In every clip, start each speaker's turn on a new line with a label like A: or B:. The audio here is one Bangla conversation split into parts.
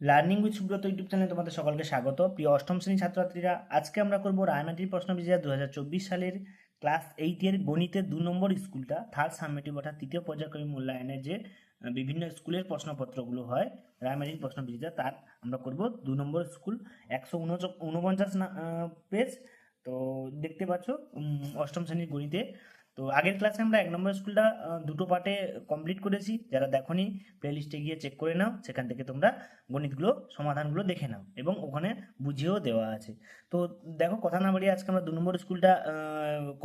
A: লার্নিং উইথ সুব্রত ইউটিউব চ্যানেলে তোমাদের সকলকে স্বাগত। প্রিয় অষ্টম শ্রেণির ছাত্রছাত্রীরা, আজকে আমরা করব রায়মাটির প্রশ্ন বিজয়া দু সালের ক্লাস এইটের গণিতের দু নম্বর স্কুলটা থার্ড সাবমেটিভ অর্থাৎ তৃতীয় পর্যায়ক্রমিক মূল্যায়নের যে বিভিন্ন স্কুলের প্রশ্নপত্রগুলো হয় রায়মাটির প্রশ্ন বিজয়া তার আমরা করব দু নম্বর স্কুল, একশো উনপঞ্চাশ পেজ তো দেখতে পাচ্ছ অষ্টম শ্রেণির গণিতে তো আগের ক্লাসে আমরা এক নম্বর স্কুলটা দুটো পার্টে কমপ্লিট করেছি। যারা দেখোনি প্লেলিস্টে গিয়ে চেক করে নাও। সেখান থেকে তোমরা গণিতগুলো, সমাধানগুলো দেখে নাও এবং ওখানে বুঝিয়েও দেওয়া আছে। তো দেখো, কথা না বাড়িয়ে আজকে আমরা দু নম্বর স্কুলটা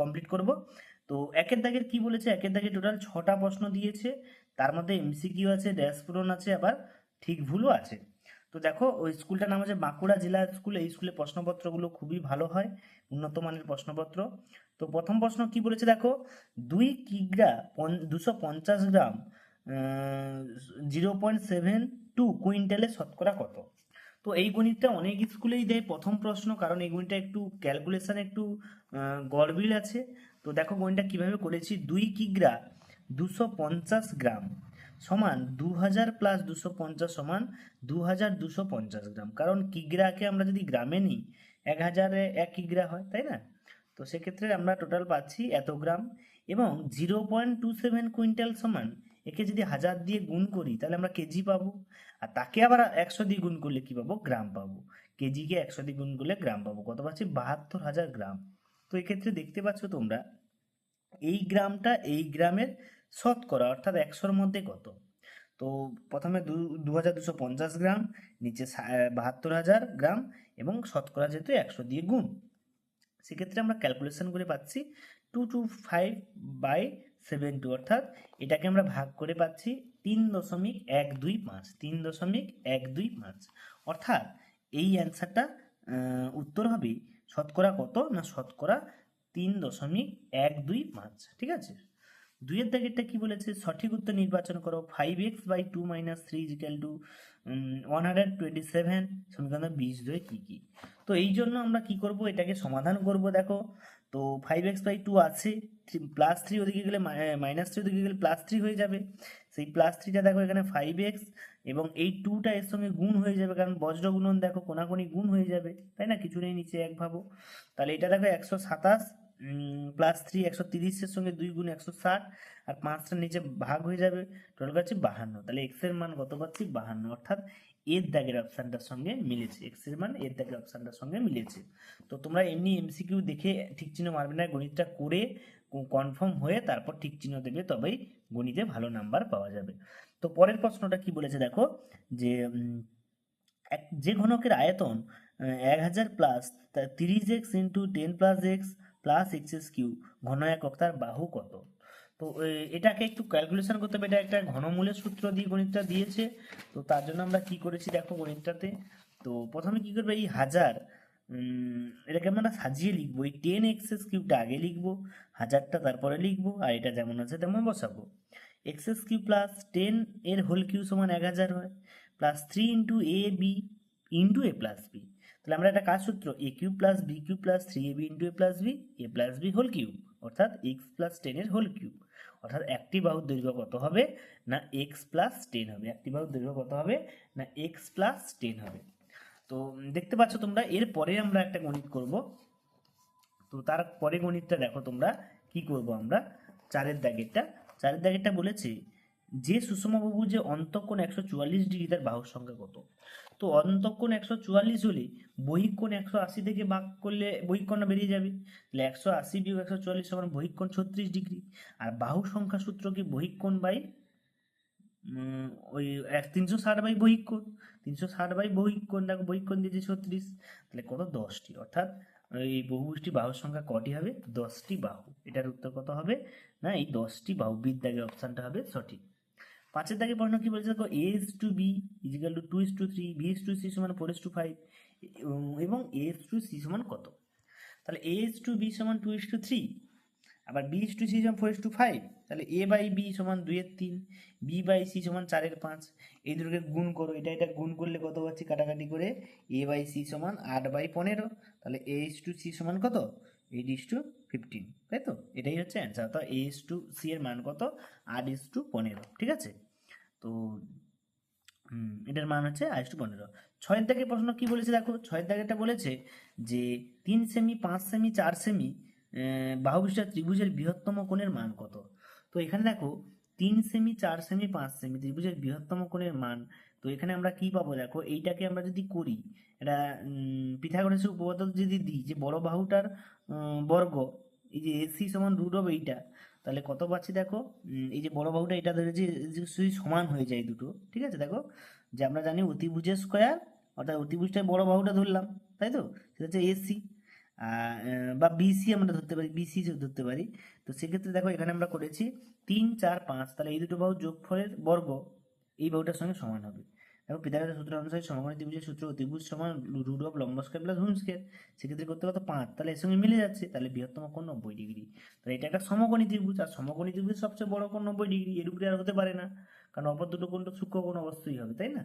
A: কমপ্লিট করব। তো একের দাগের কি বলেছে? একের দাগে টোটাল ছটা প্রশ্ন দিয়েছে। তার মধ্যে এমসিকিউ আছে ড্যাশ পূরণ আছে, আবার ঠিক ভুলও আছে। তো দেখো, ওই স্কুলটার নাম হচ্ছে বাঁকুড়া জেলা স্কুল। এই স্কুলে প্রশ্নপত্রগুলো খুবই ভালো হয়, উন্নত মানের প্রশ্নপত্র। তো প্রথম প্রশ্ন কি বলেছে দেখো, দুই কিগ্রা দুশো পঞ্চাশ gram zero point seven two কুইন্টালে শতকরা কত? তো এই গণিতটা অনেক স্কুলেই দেয় প্রথম প্রশ্ন, কারণ এই গণিতটা একটু ক্যালকুলেশন একটু গড়বিল আছে। তো দেখো গণিতটা কীভাবে করেছি, দুই কিগ্রা দুশো পঞ্চাশ গ্রাম সমান দু হাজার প্লাস দুশো পঞ্চাশ সমান দু হাজার দুশো পঞ্চাশ গ্রাম। কারণ কিগ্রাকে আমরা যদি গ্রামে নিই এক হাজারে এক কিগ্রা হয়, তাই না? তো সেক্ষেত্রে আমরা টোটাল পাচ্ছি এত গ্রাম এবং zero point two seven quintal সমান একে যদি হাজার দিয়ে গুণ করি, তাহলে আমরা কেজি পাবো। আর তাকে আবার একশো দিয়ে গুণ করলে কি পাবো? গ্রাম পাবো। কেজিকে একশো দিয়ে গুণ করলে গ্রাম পাবো। কত পাচ্ছি? বাহাত্তর হাজার গ্রাম। তো এক্ষেত্রে দেখতে পাচ্ছ তোমরা, এই গ্রামটা এই গ্রামের শতকরা, অর্থাৎ একশোর মধ্যে কত? তো প্রথমে দু হাজার দুশো পঞ্চাশ গ্রাম, নিচে বাহাত্তর হাজার গ্রাম এবং শতকরা যেহেতু একশো দিয়ে গুণ। সেক্ষেত্রে আমরা ক্যালকুলেশন করে পাচ্ছি two two five by seven two অর্থাৎ এটাকে আমরা ভাগ করে পাচ্ছি তিন দশমিক এক দুই পাঁচ, তিন দশমিক এক দুই পাঁচ। অর্থাৎ এই অ্যান্সারটা উত্তর হবে শতকরা কত না শতকরা তিন দশমিক এক দুই পাঁচ, ঠিক আছে? দুইয়ের দাগেরটা কি বলেছে? সঠিক উত্তর নির্বাচন করো। Five x by two minus three equal to one hundred twenty seven সমীকরণ বিশ দুয়ে কী কী? তো এই জন্য আমরা কি করব? এটাকে সমাধান করব, দেখো। তো ফাইভ এক্স বাই টু আছে। প্লাস থ্রি ওদিকে গেলে মাইনাস থ্রি ওদিকে গেলে প্লাস থ্রি হয়ে যাবে। সেই প্লাস থ্রিটা দেখো এখানে ফাইভ এক্স এবং এই টুটা এর সঙ্গে গুণ হয়ে যাবে কারণ বজ্র গুণন দেখো, কোনাকুনি গুণ হয়ে যাবে। তাই না? কিছু নেই নিচে এক ভাবো। তাহলে এটা দেখো একশো সাতাশ। প্লাস থ্রি একশো তিরিশের সঙ্গে দুই গুণ একশো ষাট, আর পাঁচটা নিচে ভাগ হয়ে যাবে টোটাল পাচ্ছি বাহান্ন। তাহলে এক্সের মান কত পাচ্ছি? বাহান্ন। অর্থাৎ এর দাগের অপশানটার সঙ্গে মিলেছে। এক্সের মান এর দাগের অপশানটার সঙ্গে মিলেছে। তো তোমরা এমনি এমসিকিউ দেখে ঠিক চিহ্ন মারবে না, গণিতটা করে কনফার্ম হয়ে তারপর ঠিক চিহ্ন দেবে, তবেই গণিতে ভালো নাম্বার পাওয়া যাবে। তো পরের প্রশ্নটা কি বলেছে দেখো? যে এক যে ঘনকের আয়তন এক হাজার প্লাস তিরিশ x into ten plus x plus x S cube ঘন একক তার বাহু কত? তো এটাকে একটু ক্যালকুলেশন করতে হবে। এটা একটা ঘনমূলের সূত্র দিয়ে গণিতটা দিয়েছে। তো, তার জন্য আমরা কি করেছি দেখো গণিতটাতে? তো, প্রথমে কি করবে? এই হাজার এটাকে আমরা সাজিয়ে লিখব। এই টেন এক্সেস কিউবটা আগে লিখব, হাজারটা তারপরে লিখব, আর এটা যেমন আছে তেমন বসাবো। এক্সেস কিউ প্লাস টেন এর হোল কিউ সমান এক হাজার হয়। Plus three into a b into a plus b তাহলে আমরা একটা কাজ সূত্র a cube plus b cube plus three a b into a plus b a plus b whole cube অর্থাৎ এক্স প্লাস টেনের হোল কিউব অর্থাৎ একটি বাহুর দৈর্ঘ্য কত হবে না এক্স প্লাস টেন হবে, একটি বাহুর দৈর্ঘ্য কত হবে না এক্স প্লাস টেন হবে। তো দেখতে পাচ্ছ তোমরা, এর এরপরে আমরা একটা গণিত করব। তো, তার পরে গণিতটা দেখো তোমরা, কি করব আমরা? চারের দাগেরটা চারের দাগেরটা বলেছে যে সুষমবাবু যে অন্তঃকোণ একশো চুয়াল্লিশ ডিগ্রি, তার বাহুর সংখ্যা কত? তো অন্তঃকোণ একশো চুয়াল্লিশ হলে বহিকোণ একশো আশি থেকে ভাগ করলে বহিকোণটা বেরিয়ে যাবে। তাহলে একশো আশি বিয়োগ একশো চুয়াল্লিশ সমান বহিকোণ ছত্রিশ ডিগ্রি। আর বাহু সংখ্যা সূত্র কি বহিকোণ বাই ওই এক তিনশো ষাট বাই বহিকোণ। তিনশো ষাট বাই বহিকোণ, দেখো বহিকোণ দিয়েছে ছত্রিশ। তাহলে কত? দশটি অর্থাৎ এই বহুষ্টি বাহুর সংখ্যা কটি হবে? দশটি বাহু। এটার উত্তর কত হবে? না, এই দশটি বাহু বিদ দাগের অপশানটা হবে সঠিক। পাঁচের দাগে প্রশ্ন কি বলছে? দেখো a to b equal to two is to three b is to c সমান ফোর ইস টু ফাইভ এবং এ টু সি সমান কত? তাহলে এ টু বি সমান টু ইস টু থ্রি আবার বি ইস টু সি সমান ফোর ইস টু ফাইভ তাহলে এ বাই বি সমান দুইয়ের তিন বি বাই সি সমান চারের পাঁচ, এই দুটোকে গুণ করো, এটা এটা গুণ করলে কত পাচ্ছি? কাটাকাটি করে এ বাই সি সমান আট বাই পনেরো, তাহলে এ ইস টু সি সমান কত? এইট ইস টু ফিফটিন তাই তো? এটাই হচ্ছে অ্যান্সার অর্থাৎ এ ইস টু সি এর মান কত? আট ইস টু পনেরো, ঠিক আছে? তো এটার মান হচ্ছে আইস টু পনেরো। ছয়ের দাগের প্রশ্ন কি বলেছে দেখো? ছয়ের দাগেরটা বলেছে যে, তিন সেমি পাঁচ সেমি চার সেমি বাহুবিশিষ্ট ত্রিভুজের বৃহত্তম কোণের মান কত? তো এখানে দেখো, তিন সেমি চার সেমি পাঁচ সেমি ত্রিভুজের বৃহত্তম কোণের মান। তো এখানে আমরা কি পাবো? দেখো, এইটাকে আমরা যদি করি, এটা পিথাগোরাসের উপপাদ্য যদি দিই, যে বড় বাহুটার বর্গ, এই যে এসি সমান রুট অফ এইটা, তাহলে কত পাচ্ছি দেখো? এই যে বড় বাহুটা, এটা ধরে যে সমান হয়ে যায় দুটো, ঠিক আছে? দেখো, যে আমরা জানি অতিভুজের স্কোয়ার অর্থাৎ অতিভুজটা বড় বাহুটা ধরলাম, তাই তো? সেটা হচ্ছে এসি বা বিসি আমরা ধরতে পারি বিসি ধরতে পারি। তো সেক্ষেত্রে দেখো, এখানে আমরা করেছি তিন, চার, পাঁচ। তাহলে এই দুটো বাহু যোগফলের বর্গ এই বাহুটার সঙ্গে সমান হবে। দেখো পিতাগোরাসের সূত্র অনুসারে সমকোণী ত্রিভুজের সূত্র অতিভুজ সমান রুট অফ লম্ব স্কয়ার প্লাস ভূমি স্কয়ার সেক্ষেত্রে করতে কত? পাঁচ। তাহলে এর সঙ্গে মিলে যাচ্ছে, তাহলে বৃহত্তম কোণ নব্বই ডিগ্রি। তাহলে এটা একটা সমকোণী ত্রিভুজ, আর সমকোণী ত্রিভুজের সবচেয়ে বড় কোণ নব্বই ডিগ্রি। এর উপরে আর হতে পারে না, কারণ অপর দুটো কোণ তো সূক্ষ্ম কোণ অবশ্যই হবে, তাই না?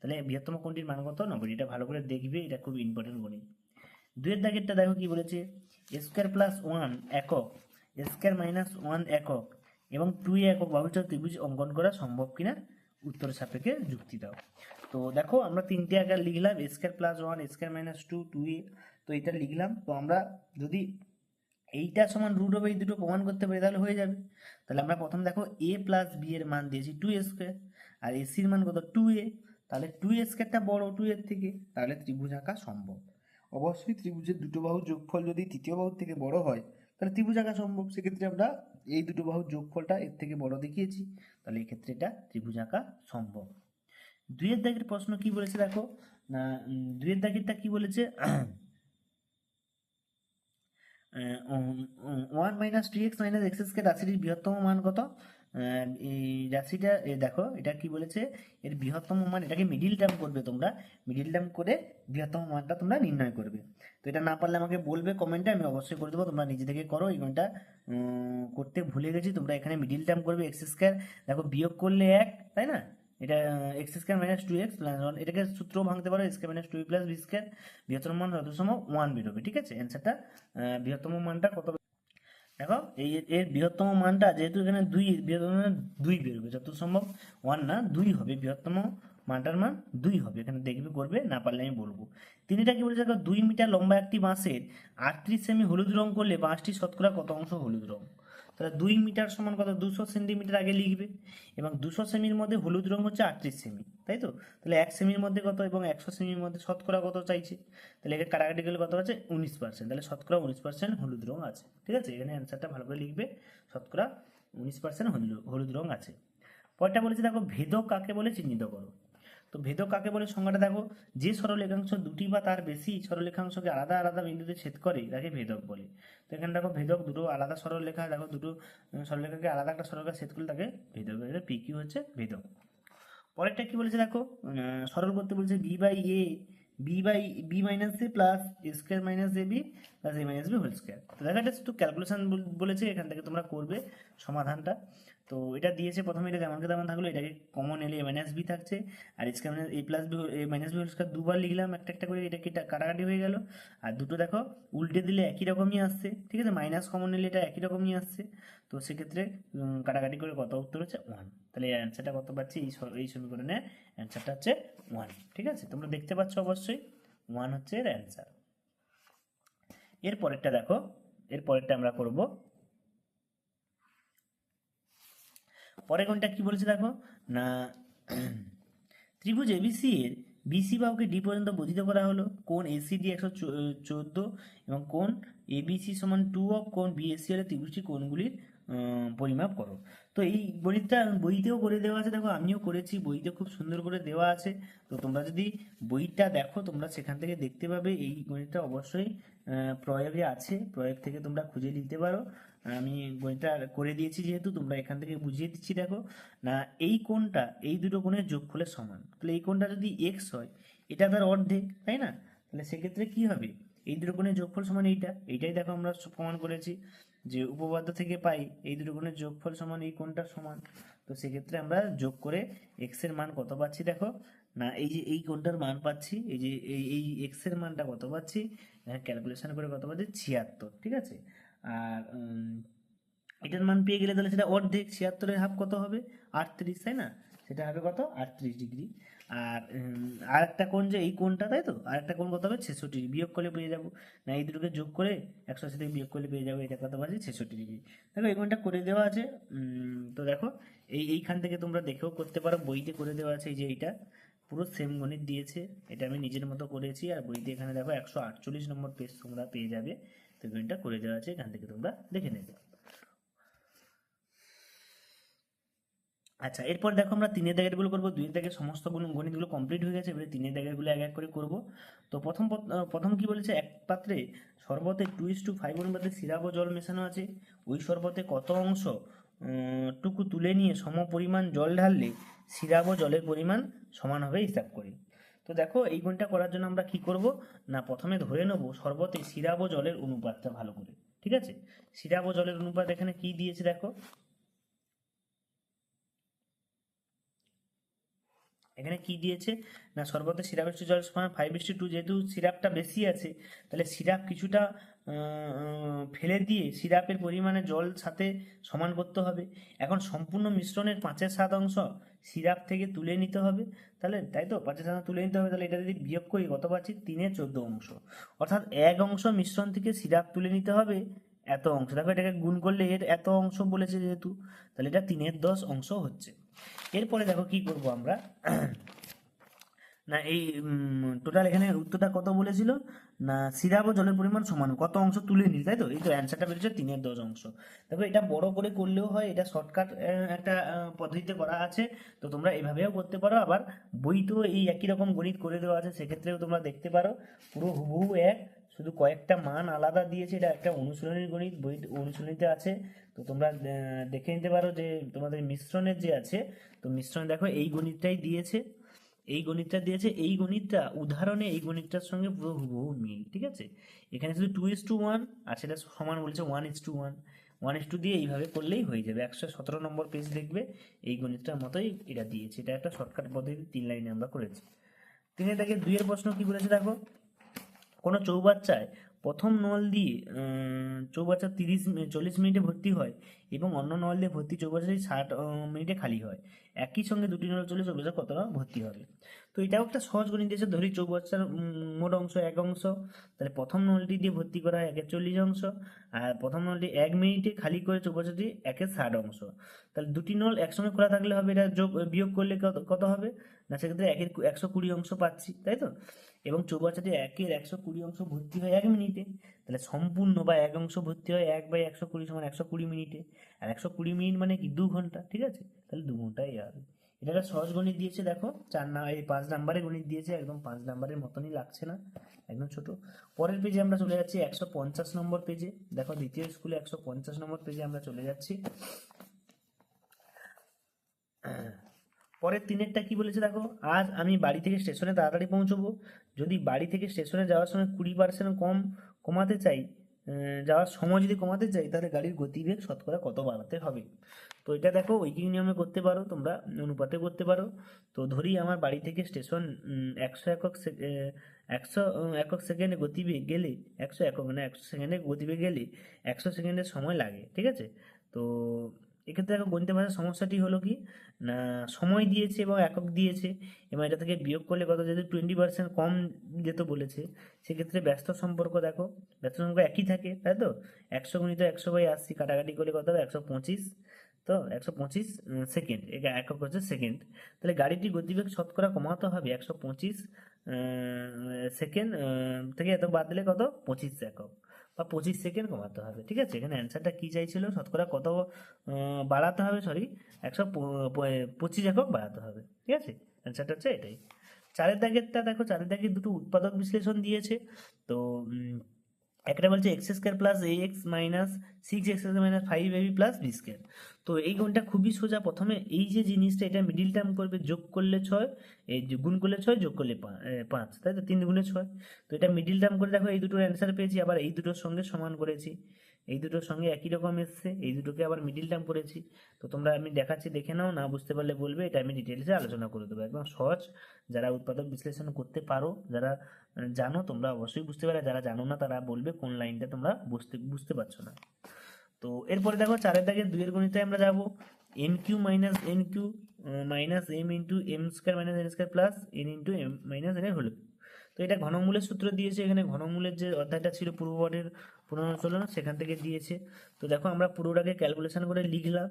A: তাহলে বৃহত্তম কোণটির মান কত? নব্বই। এটা ভালো করে দেখবে, এটা খুব ইম্পর্টেন্ট গণিত দুয়ের দাগেরটা দেখো কি বলেছে? স্কোয়ার প্লাস ওয়ান একক স্কোয়ার মাইনাস ওয়ান একক এবং টু একক বাহুচার ত্রিভুজ অঙ্কন করা সম্ভব কিনা? উত্তরের সাপেক্ষে যুক্তি দাও। তো দেখো, আমরা তিনটে আকার লিখলাম square plus one square minus two two a. তো এটা লিখলাম, তো আমরা যদি এইটা সমান রুট হবে এই দুটো প্রমাণ করতে পারি, তাহলে হয়ে যাবে। তাহলে আমরা প্রথম দেখো এ প্লাস বি এর মান দিয়েছি টু স্কোয়ার আর এসির মান কত? টু এ তাহলে টু স্কোয়ারটা বড় টু এর থেকে। তাহলে ত্রিভুজ আঁকা সম্ভব। অবশ্যই ত্রিভুজের দুটো বাহু যোগফল যদি তৃতীয় বাহুর থেকে বড় হয়, তাহলে ত্রিভুজ আঁকা সম্ভব। সেক্ষেত্রে আমরা এই দুটো বাহুর যোগফলটা এর থেকে বড় দেখিয়েছি। তাহলে এই ক্ষেত্রে এটা ত্রিভুজ আঁকা সম্ভব। দুইয়ের দাগের প্রশ্ন কি বলেছে দেখো? দুইয়ের দাগেরটা কি বলেছে? One minus two x minus x square রাশিটির বৃহত্তম মান কত? এই রাশিটা দেখো, এটা কি বলেছে? এর বৃহত্তম মান, এটাকে মিডিল টার্ম করবে তোমরা। মিডিল টার্ম করে বৃহত্তম মানটা তোমরা নির্ণয় করবে। তো এটা না পারলে আমাকে বলবে কমেন্টে আমি অবশ্যই করে দেবো। তোমরা নিজে থেকে করো, এই করতে ভুলে গেছি। তোমরা এখানে মিডিল টার্ম করবে এক্স স্কোয়ার দেখো, বিয়োগ করলে এক, তাই না? এটা x square minus two x plus one এটাকে সূত্র ভাঙতে পারো x minus two plus b square বৃহত্তম মান যত সময় ওয়ান বেরোবে, ঠিক আছে? অ্যান্সারটা বৃহত্তম মানটা কত দেখো, এই এর বৃহত্তম মানটা যেহেতু এখানে দুই, বৃহত্তম দুই বেরোবে যত সম্ভব ওয়ান না, দুই হবে বৃহত্তম মানটার মান দুই হবে। এখানে দেখবে করবে, না পারলে আমি বলব। তিনটা কি বলেছে? দুই মিটার লম্বা একটি বাঁশের আটত্রিশ সেমি হলুদ রং করলে বাঁশটি শতকরা কত অংশ হলুদ রং? তাহলে দুই মিটার সমান কত? দুশো সেন্টিমিটার আগে লিখবে এবং দুশো সেমির মধ্যে হলুদ রং হচ্ছে আটত্রিশ সেমি, তাই তো? তাহলে এক সেমির মধ্যে কত এবং একশো সেমির মধ্যে শতকরা কত চাইছে? তাহলে এখানে কাটাকাটি গেলে কত আছে? উনিশ পার্সেন্ট তাহলে শতকরা উনিশ পার্সেন্ট হলুদ রং আছে, ঠিক আছে? এখানে অ্যান্সারটা ভালো করে লিখবে। শতকরা উনিশ পার্সেন্ট হলুদ হলুদ রং আছে। পরটা বলেছে দেখো, ভেদক কাকে বলে? চিহ্নিত করো। তো ভেদক কাকে বলে? সংজ্ঞাটা দেখো। যে সরলরেখাংশ দুটি বা তার বেশি সরলরেখাংশকে আলাদা আলাদা বিন্দুতে ছেদ করে তাকে ভেদক বলে। তো এখানে দেখো ভেদক দুটো আলাদা সরলরেখা দেখো দুটো সরলরেখাকে আলাদা একটা সরলরেখা ছেদ করলে তাকে ভেদক পি কিউ হচ্ছে ভেদক। পরেরটা কি বলেছে দেখো? সরল করতে বলেছে b by a b by b minus a plus a square minus a b plus a minus b whole square তো দেখো এটা শুধু ক্যালকুলেশন বলেছে, এখান থেকে তোমরা করবে সমাধানটা। তো এটা দিয়েছে প্রথমে, এটা যেমনকে তেমন থাকল, এটাকে কমন এলে এ মাইনাস বি থাকছে। আর square minus a plus b a minus b square দুবার লিখলাম, একটা একটা করে এটা কেটে কাটাকাটি হয়ে গেল। আর দুটো দেখো, উল্টে দিলে একই রকমই আসছে, ঠিক আছে? মাইনাস কমন এলে এটা একই রকমই আসছে। তো সেক্ষেত্রে কাটাকাটি করে কত উত্তর হচ্ছে? ওয়ান তাহলে এই অ্যান্সারটা কত পাচ্ছি? এই এই সমীকরণে অ্যান্সারটা হচ্ছে ওয়ান ঠিক আছে? তোমরা দেখতে পাচ্ছ অবশ্যই ওয়ান হচ্ছে এর অ্যান্সার এর পরেরটা দেখো এর পরেরটা আমরা করব পরে কোনটা কি বলেছে দেখো? না ত্রিভুজ এবিসি এর বিসি বাহুকে ডি পর্যন্ত বর্ধিত করা হলো কোন এসিডি একশো চোদ্দ এবং কোন এবিসি সমান টু অফ কোন বিএসসি হলে ত্রিভুজটি কোণগুলির উম, পরিমাপ করো। তো এই গণিতটা বইতেও করে দেওয়া আছে। দেখো আমিও করেছি বইতে খুব সুন্দর করে দেওয়া আছে। তো তোমরা যদি বইটা দেখো তোমরা সেখান থেকে দেখতে পাবে। এই গণিতটা অবশ্যই প্রয়োগে আছে। প্রয়োগ থেকে তোমরা খুঁজে নিতে পারো। আমি গণিতটা করে দিয়েছি যেহেতু, তোমরা এখান থেকে বুঝিয়ে দিচ্ছি, দেখো। না, এই কোণটা, এই দুটো কোণের যোগফলের সমান। তাহলে এই কোণটা যদি এক্স হয়, এটা তার অর্ধেক, তাই না? তাহলে সেক্ষেত্রে কি হবে? এই দুটো কোণের যোগফল সমান এইটা। এইটাই দেখো আমরা প্রমাণ করেছি যে উপপাদ্য থেকে পাই, এই দুটো কোণের যোগফল সমান এই কোণটার সমান। তো সেক্ষেত্রে আমরা যোগ করে এক্সের মান কত পাচ্ছি, দেখো? না, এই যে এই কোণটার মান পাচ্ছি, এই যে এই এই এক্সের মানটা কত পাচ্ছি? ক্যালকুলেশন করে কত পাচ্ছি? ছিয়াত্তর, ঠিক আছে? আর এটার মান পেয়ে গেলে তাহলে সেটা অর্ধেক ছিয়াত্তরের হাফ কত হবে? আটত্রিশ, তাই না? সেটা হবে কত? আটত্রিশ ডিগ্রি আর আর একটা কোণ যে, এই কোণটা, তাই তো? আর একটা কোণ কত হবে? ছেষট্টি বিয়োগ করলে পেয়ে যাব। না, এই দুটোকে যোগ করে একশো আশি থেকে বিয়োগ করলে পেয়ে যাব। এটা কত পাচ্ছি ছেষট্টি ডিগ্রি দেখো, এই কোণটা করে দেওয়া আছে। তো দেখো, এই, এইখান থেকে তোমরা দেখেও করতে পারো। বইতে করে দেওয়া আছে এই যে এইটা। পুরো সেম গণিত দিয়েছে। এটা আমি নিজের মতো করেছি। আর বইতে এখানে দেখো, একশো আটচল্লিশ নম্বর পেজ তোমরা পেয়ে যাবে। গণিতটা করে দেওয়া আছে, এখান থেকে তোমরা দেখে নেবে। আচ্ছা এরপর দেখো আমরা তিনের দাগেরগুলো করব। দুই দাগের সমস্ত গুণ- গণিতগুলো কমপ্লিট হয়ে গেছে। এবারে তিনের দাগেরগুলো এক এক করে করব। তো প্রথম প্রথম কি বলেছে? এক পাত্রে শরবতে টু ইস টু ফাইভ অনুপাতে সিরাপ ও জল মেশানো আছে। ওই শরবতে কত অংশ টুকু তুলে নিয়ে সম পরিমাণ জল ঢাললে সিরাপ ও জলের পরিমাণ সমান হবে হিসাব করি। তো দেখো, এই গুণটা করার জন্য আমরা কি করব? না, প্রথমে ধরে নেব শরবতে সিরাপ ও জলের অনুপাতটা ভালো করে, ঠিক আছে? সিরাপ ও জলের অনুপাত এখানে কি দিয়েছে দেখো? এখানে কি দিয়েছে? না সর্বদা সিরাপ ইস্টু জল সমান ফাইভ ইস্টু টু যেহেতু সিরাপটা বেশি আছে, তাহলে সিরাপ কিছুটা ফেলে দিয়ে সিরাপের পরিমাণে জল সাথে সমান করতে হবে। এখন সম্পূর্ণ মিশ্রণের পাঁচের সাত অংশ সিরাপ থেকে তুলে নিতে হবে। তাহলে তাই তো? পাঁচের সাথে তুলে নিতে হবে। তাহলে এটা যদি বিয়োগ করি, কত পাচ্ছি? তিনের চোদ্দ অংশ। অর্থাৎ এক অংশ মিশ্রণ থেকে সিরাপ তুলে নিতে হবে, এত অংশ। দেখো, এটাকে গুণ করলে এর এত অংশ বলেছে যেহেতু, তাহলে এটা তিনের দশ অংশ হচ্ছে। এরপরে দেখো কি করব আমরা? না, এই টোটাল এখানে উত্তরটা কত বলেছিল? না সিরাপ ও জলের পরিমাণ সমান কত অংশ তুলে নিল, তাই তো? এই তো অ্যান্সারটা বেরিয়েছে তিনের দশ অংশ। দেখো এটা বড় করে করলেও হয়, এটা শর্টকাট একটা পদ্ধতিতে করা আছে। তো তোমরা এভাবেও করতে পারো। আবার বই তো এই একই রকম গণিত করে দেওয়া আছে, সেক্ষেত্রেও তোমরা দেখতে পারো। পুরো হুবহু এক, শুধু কয়েকটা মান আলাদা দিয়েছে। এটা একটা অনুশীলনীর গণিত, বই অনুশীলনীতে আছে। তো তোমরা দেখে নিতে পারো যে তোমাদের মিশ্রণের যে আছে, তো মিশ্রণ দেখো, এই গণিতটাই দিয়েছে। এই গণিতটা দিয়েছে, এই গণিতটা, উদাহরণে এই গণিতটার সঙ্গে পুরো হুবহু মিল, ঠিক আছে? এখানে শুধু টু ইস টু ওয়ান আর সেটা সমান বলছে one is to one one is to দিয়ে এইভাবে করলেই হয়ে যাবে। একশো সতেরো নম্বর পেজ দেখবে, এই গণিতটার মতোই এটা দিয়েছে। এটা একটা শর্টকাট পদ্ধতি, তিন লাইনে আমরা করেছি। তিনে দেখে দুইয়ের প্রশ্ন কি বলেছে দেখো? কোনো চৌবাচ্চায় প্রথম নল দিয়ে চৌবাচ্চা তিরিশ, চল্লিশ মিনিটে ভর্তি হয় এবং অন্য নল দিয়ে ভর্তি চৌবাচ্চাটি ষাট মিনিটে খালি হয়। একই সঙ্গে দুটি নল চলে চৌবাচ্চা কতটা ভর্তি হবে? তো এটাও একটা সহজ গণিত দিয়েছে। ধরি চৌবাচ্চার মোট অংশ এক অংশ, তাহলে প্রথম নলটি দিয়ে ভর্তি করা হয় একের চল্লিশ অংশ, আর প্রথম নলটি এক মিনিটে খালি করে চৌবাচ্চাটি একের ষাট অংশ। তাহলে দুটি নল একসঙ্গে খোলা থাকলে হবে, এটা যোগ, বিয়োগ করলে কত হবে? না, সেক্ষেত্রে একের একশো কুড়ি অংশ পাচ্ছি, তাই তো? এবং চৌবাচ্চাটি একের একশো কুড়ি অংশ ভর্তি হয় এক মিনিটে। তাহলে সম্পূর্ণ বা এক অংশ ভর্তি হয় এক বাই একশো কুড়ি সমান একশো কুড়ি মিনিটে। আর একশো কুড়ি মিনিট মানে কি? দু ঘণ্টা, ঠিক আছে? তাহলে দু ঘন্টাই হবে। এটা একটা সহজ গণিত দিয়েছে, দেখো। চার না, এই পাঁচ নাম্বারে গণিত দিয়েছে, একদম পাঁচ নাম্বারের মতনই লাগছে না, একদম ছোট। পরের পেজে আমরা চলে যাচ্ছি একশো পঞ্চাশ নম্বর পেজে দেখো, দ্বিতীয় স্কুলে একশো পঞ্চাশ নম্বর পেজে আমরা চলে যাচ্ছি। পরের তিনেরটা কি বলেছে দেখো? আজ আমি বাড়ি থেকে স্টেশনে তাড়াতাড়ি পৌঁছবো। যদি বাড়ি থেকে স্টেশনে যাওয়ার সময় কুড়ি পার্সেন্ট কম কমাতে চাই যাওয়ার সময় যদি কমাতে চাই, তাহলে গাড়ির গতিবেগ শতকরা কত বাড়াতে হবে? তো এটা দেখো ঐকিক নিয়মে করতে পারো, তোমরা অনুপাতে করতে পারো। তো ধরি আমার বাড়ি থেকে স্টেশন একশো একক একশো একক সেকেন্ডে গতিবেগ গেলে, একশো একক মানে একশো সেকেন্ডে গতিবেগ গেলে, একশো সেকেন্ডের সময় লাগে, ঠিক আছে? তো এক্ষেত্রে দেখো গণিতের ভাষার সমস্যাটি হলো কি? না, সময় দিয়েছে এবং একক দিয়েছে। এবং এটা থেকে বিয়োগ করলে কত? যেহেতু টোয়েন্টি পার্সেন্ট কম যেত বলেছে, সেক্ষেত্রে ব্যস্ত সম্পর্ক দেখো। ব্যস্ত সম্পর্ক একই থাকে, তাই তো? একশো গুণিত একশো বাই আশি, কাটাকাটি করলে কত হবে? একশো পঁচিশ। তো একশো পঁচিশ সেকেন্ড একক হচ্ছে সেকেন্ড তাহলে গাড়িটি গতিবেগ শতকরা কমাতে হবে একশো পঁচিশ সেকেন্ড থেকে এত বাদ দিলে কত? পঁচিশ একক। বা পঁচিশ সেকেন্ড কমাতে হবে, ঠিক আছে? এখানে অ্যান্সারটা কী চাইছিল? শতকরা কত বাড়াতে হবে? সরি একশো পঁচিশ একক বাড়াতে হবে, ঠিক আছে? অ্যান্সারটা হচ্ছে এটাই। চারের দাগেরটা দেখো চারের দাগের দুটো উৎপাদক বিশ্লেষণ দিয়েছে। তো একটা বলছে x square plus a x minus six x minus five a b plus b square তো এই গুণটা খুবই সোজা। প্রথমে এই যে জিনিসটা, এটা মিডিল টার্ম করবে, যোগ করলে ছয়, এই গুণ করলে ছয়, যোগ করলে পাঁচ, তাই তো? তিন গুণে ছয়। তো এটা মিডিল টার্ম করে দেখো, এই দুটোর অ্যান্সার পেয়েছি, আবার এই দুটোর সঙ্গে সমান করেছি। এই দুটোর সঙ্গে একই রকম এসছে, এই দুটোকে আবার মিডিল টার্ম করেছি। তো তোমরা আমি দেখাচ্ছি, দেখে নাও, না বুঝতে পারলে বলবে, এটা আমি ডিটেলসে আলোচনা করে দেবো। একদম সহজ, যারা উৎপাদক বিশ্লেষণ করতে পারো, যারা জানো, তোমরা অবশ্যই বুঝতে পারো যারা জানো না, তারা বলবে কোন লাইনটা তোমরা বুঝতে বুঝতে পারছ না। তো এরপরে দেখো, চারের দাগের দুইয়ের গণিতে আমরা যাব। M cube minus n cube minus m into m square minus n square plus n into m minus n এর হলো। তো এটা ঘনমূলের সূত্র দিয়েছে, এখানে ঘনমূলের যে অধ্যায়টা ছিল পূর্ববর্ণের পুনরুচ্চালন সেখান থেকে দিয়েছে। তো দেখো আমরা পুরোটাকে ক্যালকুলেশন করে লিখলাম।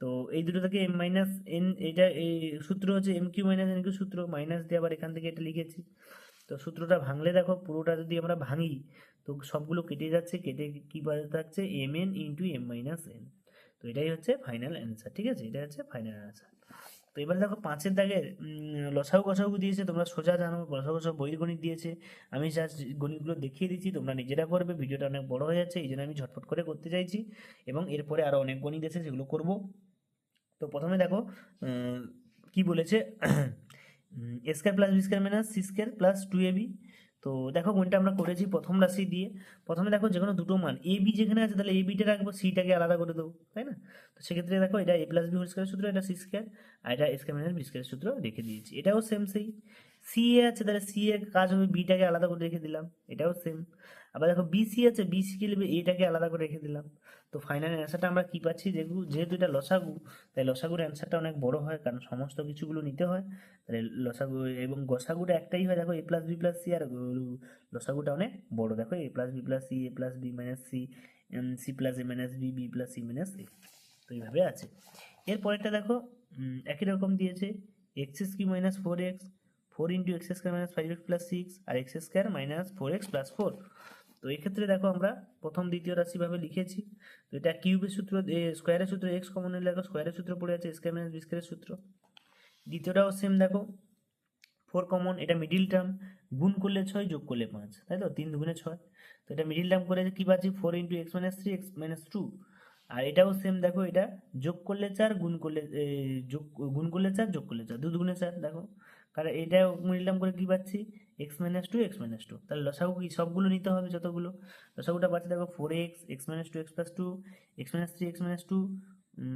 A: তো এই দুটো থেকে এম মাইনাস এন এটা এই সূত্র হচ্ছে m cube minus n cube সূত্র মাইনাস দিয়ে আবার এখান থেকে এটা লিখেছি। তো সূত্রটা ভাঙলে দেখো পুরোটা যদি আমরা ভাঙি, তো সবগুলো কেটে যাচ্ছে, কেটে কী বাজে থাকছে? M n into m minus n তো এটাই হচ্ছে ফাইনাল অ্যান্সার ঠিক আছে? এটা হচ্ছে ফাইনাল অ্যান্সার তো এবার দেখো পাঁচের দাগের লসাগু গসাগু দিয়েছে, তোমরা সোজা জানো, লসাগু গসাগু বইয়ের গণিত দিয়েছে। আমি জাস্ট গণিতগুলো দেখিয়ে দিচ্ছি, তোমরা নিজেরা করবে, ভিডিওটা অনেক বড় হয়ে যাচ্ছে এই জন্য আমি ঝটপট করে করতে চাইছি। এবং এরপরে আরও অনেক গণিত আছে, সেগুলো করব। তো প্রথমে দেখো কি বলেছে? Square plus b square minus c square plus two a b তো দেখো কোনটা আমরা করেছি প্রথম রাশি দিয়ে। প্রথমে দেখো যে কোনো দুটো মান এ বি যেখানে আছে তাহলে এ বিটা রাখব সিটাকে আলাদা করে দেবো, তাই না? তো সেক্ষেত্রে দেখো এটা a plus b whole square সূত্র, এটা সি স্কোয়ার আর এটা স্কোয়ার মাইনাস বি স্কোয়ার সূত্র রেখে দিয়েছি। এটাও সেম সেই। সি এ আছে তাহলে সি এ কাজ হবে বিটাকে আলাদা করে রেখে দিলাম, এটাও সেম আবার দেখো বি সি আছে বি সি কে নেবে এটাকে আলাদা করে রেখে দিলাম। তো ফাইনাল অ্যান্সারটা আমরা কী পাচ্ছি? যেহেতু যেহেতু এটা লসাগু, তাই লসাগুর অ্যান্সারটা অনেক বড় হয়, কারণ সমস্ত কিছুগুলো নিতে হয়। তাহলে লসাগু এবং গসাগুটা একটাই হয়, দেখো a plus b plus c আর লসাগুটা অনেক বড়। দেখো a plus b plus c a plus b minus c c plus a minus b b plus c minus a তো এইভাবে আছে। এরপরেরটা দেখো একই রকম দিয়েছে। X square minus four x four into x square minus five x plus six আর x square minus four x plus four তো এক্ষেত্রে দেখো আমরা প্রথম দ্বিতীয় রাশিভাবে লিখেছি। তো এটা কিউবের সূত্র স্কোয়ারের সূত্র এক্স কমন নিলে দেখো স্কোয়ারের সূত্র পড়ে আছে স্কোয়ার মাইনাস বি সূত্র। দ্বিতীয়টাও সেম দেখো ফোর কমন এটা মিডিল টার্ম গুণ করলে ছয়, যোগ করলে পাঁচ, তাই তো? তিন দুগুণে ছয়। তো এটা মিডিল টার্ম করে কী পাচ্ছি? Four into x minus three x minus two আর এটাও সেম দেখো, এটা যোগ করলে চার, গুণ করলে যোগ, গুণ করলে চার, যোগ করলে চার, দু দুগুণে চার, দেখো। কারণ এটাও মিডিল টার্ম করে কী পাচ্ছি? X minus two x minus two তাহলে লসাগু কি? সবগুলো নিতে হবে যতগুলো। লসাগুটা পাচ্ছি দেখো four x x minus two x plus two x minus three x minus two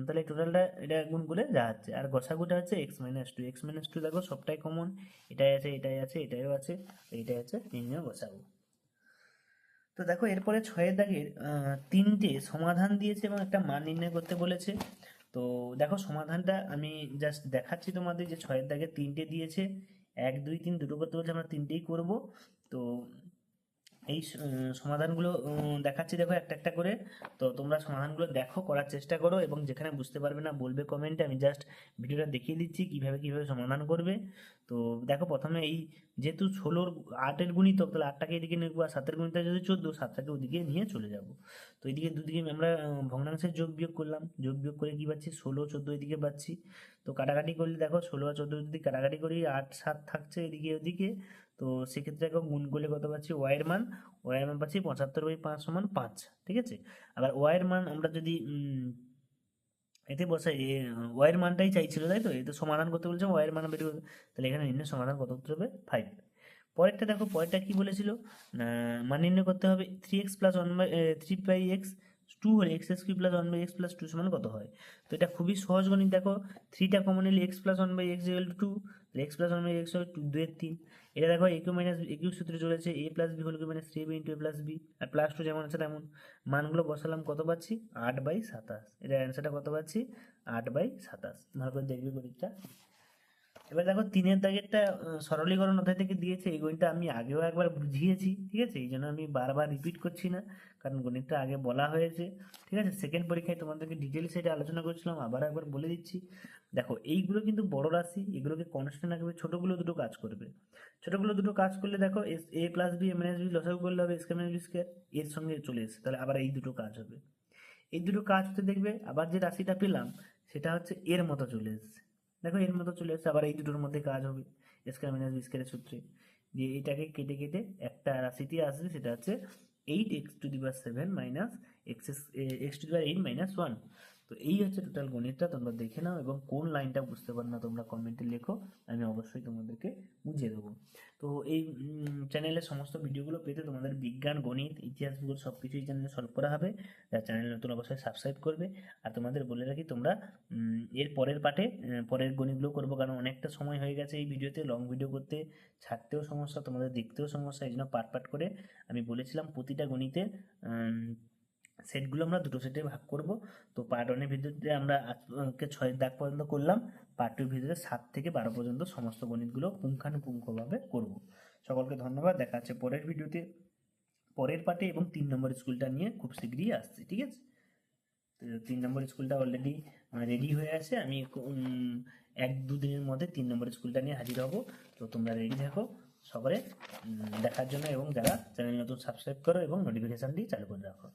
A: তাহলে টোটালটা এটা গুণ করে যা হচ্ছে। আর গসাগুটা হচ্ছে x minus two x minus two দেখো, সবটাই কমন এটাই আছে এটাই আছে, এটাইও আছে, এইটাই আছে নির্ণয় গসাগু। তো দেখো, এরপরে ছয়ের দাগের তিনটে সমাধান দিয়েছে এবং একটা মান নির্ণয় করতে বলেছে। তো দেখো, সমাধানটা আমি জাস্ট দেখাচ্ছি তোমাদের যে ছয়ের দাগে তিনটে দিয়েছে। এক দুই তিন দুটো করতে বলছে আমরা তিনটেই করব। তো এই সমাধানগুলো দেখাচ্ছি দেখো একটা একটা করে। তো তোমরা সমাধানগুলো দেখো, করার চেষ্টা করো এবং যেখানে বুঝতে পারবে না বলবে কমেন্টে আমি জাস্ট ভিডিওটা দেখিয়ে দিচ্ছি কীভাবে কীভাবে সমাধান করবে। তো দেখো প্রথমে এই যেহেতু ষোলোর আটের গুণিতক, তাহলে আটটাকে এদিকে নেব আর সাতের গুণিতক যদি চোদ্দ, সাতটাকে ওদিকে নিয়ে চলে যাব। তো এদিকে দুদিকে আমরা ভগ্নাংশের যোগ বিয়োগ করলাম। যোগ বিয়োগ করে কি পাচ্ছি? ষোলো, চোদ্দ এদিকে পাচ্ছি। তো কাটাকাটি করলে দেখো, ষোলো আর চোদ্দ যদি কাটাকাটি করি, আট, সাত থাকছে এদিকে, ওদিকে। তো সেক্ষেত্রে এখন গুণ করলে কত পাচ্ছি? ওয়াইয়ের মান ওয়াইয়ের মান পাচ্ছি পঁচাত্তর বাই পাঁচ সমান পাঁচ, ঠিক আছে? আবার ওয়াইয়ের মান আমরা যদি এতে বসাই ওয়াইয়ের মানটাই চাইছিল, তাই তো? এতে সমাধান করতে বলছে ওয়াইয়ের মান বের করতে, তাহলে এখানে নির্ণয় সমাধান কত করতে হবে? ফাইভ পরেরটা দেখো, পরেরটা কি বলেছিল? মান নির্ণয় করতে হবে three x plus one by three by x two হলে x x cube plus one by x plus two সমান কত হয়? তো এটা খুবই সহজ গণিত, দেখো। থ্রিটা কমন নিলে x plus one by x equal to x plus one by x two দুয়ের তিন। এটা দেখো a cube minus a cube সূত্রে চলেছে a plus b whole cube minus three b into a plus b R plus two যেমন আছে তেমন। মানগুলো বসালাম কত পাচ্ছি? আট বাই সাতাশ। এটা অ্যান্সারটা কত পাচ্ছি? আট বাই সাতাশ। ভালো করে দেখবি গণিতটা। এবার দেখো তিনের দাগেরটা সরলীকরণ অধ্যায় থেকে দিয়েছে, এই গণিতটা আমি আগেও একবার বুঝিয়েছি, ঠিক আছে? এই জন্য আমি বারবার রিপিট করছি না, কারণ গণিতটা আগে বলা হয়েছে, ঠিক আছে? সেকেন্ড পরীক্ষায় তোমাদেরকে ডিটেলস এটা আলোচনা করছিলাম, আবার একবার বলে দিচ্ছি। দেখো, এইগুলো কিন্তু বড় রাশি, এগুলোকে কনস্ট্যান্ট রাখবে ছোটোগুলো দুটো কাজ করবে। ছোটোগুলো দুটো কাজ করলে দেখো S a plus b M S b লসাগু করলে হবে স্কোয়ার মাইনাস বি স্কোয়ার এর সঙ্গে চলে এসে তাহলে আবার এই দুটো কাজ হবে। এই দুটো কাজ হতে দেখবে, আবার যে রাশিটা পেলাম, সেটা হচ্ছে এর মতো চলে এসেছে। দেখো, এর মতো চলে এসেছে, আবার এই দুটোর মধ্যে কাজ হবে। স্কোয়ার মাইনাস বি স্কোয়ারের সূত্রে। দিয়ে এটাকে কেটে কেটে একটা রাশিতে আসবে, সেটা হচ্ছে eight x to the power seven minus x x to the power eight minus one তো এই হচ্ছে টোটাল গণিতটা, তোমরা দেখে নাও এবং কোন লাইনটা বুঝতে পার না তোমরা কমেন্টে লেখো, আমি অবশ্যই তোমাদেরকে বুঝিয়ে দেবো। তো এই চ্যানেলের সমস্ত ভিডিওগুলো পেতে তোমাদের বিজ্ঞান, গণিত, ইতিহাস, ভূগোল সব কিছুই চ্যানেলে সলভ করা হবে। যার চ্যানেল নতুন অবশ্যই সাবস্ক্রাইব করবে। আর তোমাদের বলে রাখি, তোমরা এর পরের পার্টে পরের গণিতগুলো করব, কারণ অনেকটা সময় হয়ে গেছে এই ভিডিওতে লং ভিডিও করতে ছাড়তেও সমস্যা, তোমাদের দেখতেও সমস্যা, এই জন্য পার্ট পার্ট করে আমি বলেছিলাম প্রতিটা গণিতের সেটগুলো আমরা দুটো সেটে ভাগ করব। তো পার্ট ওয়ানের ভিডিওতে আমরা আজকে ছয় দাগ পর্যন্ত করলাম পার্ট টুর ভিডিওতে সাত থেকে বারো পর্যন্ত সমস্ত গণিতগুলো পুঙ্খানুপুঙ্খভাবে করব। সকলকে ধন্যবাদ, দেখা যাচ্ছে পরের ভিডিওতে। পরের পার্টে এবং তিন নম্বর স্কুলটা নিয়ে খুব শীঘ্রই আসছে, ঠিক আছে? তিন নম্বর স্কুলটা অলরেডি রেডি হয়ে আছে। আমি এক দু দিনের মধ্যে তিন নম্বর স্কুলটা নিয়ে হাজির হব। তো তোমরা রেডি থাকো সকলে দেখার জন্য এবং যারা চ্যানেল নতুন সাবস্ক্রাইব করো এবং নোটিফিকেশানটি চালু করে রাখো।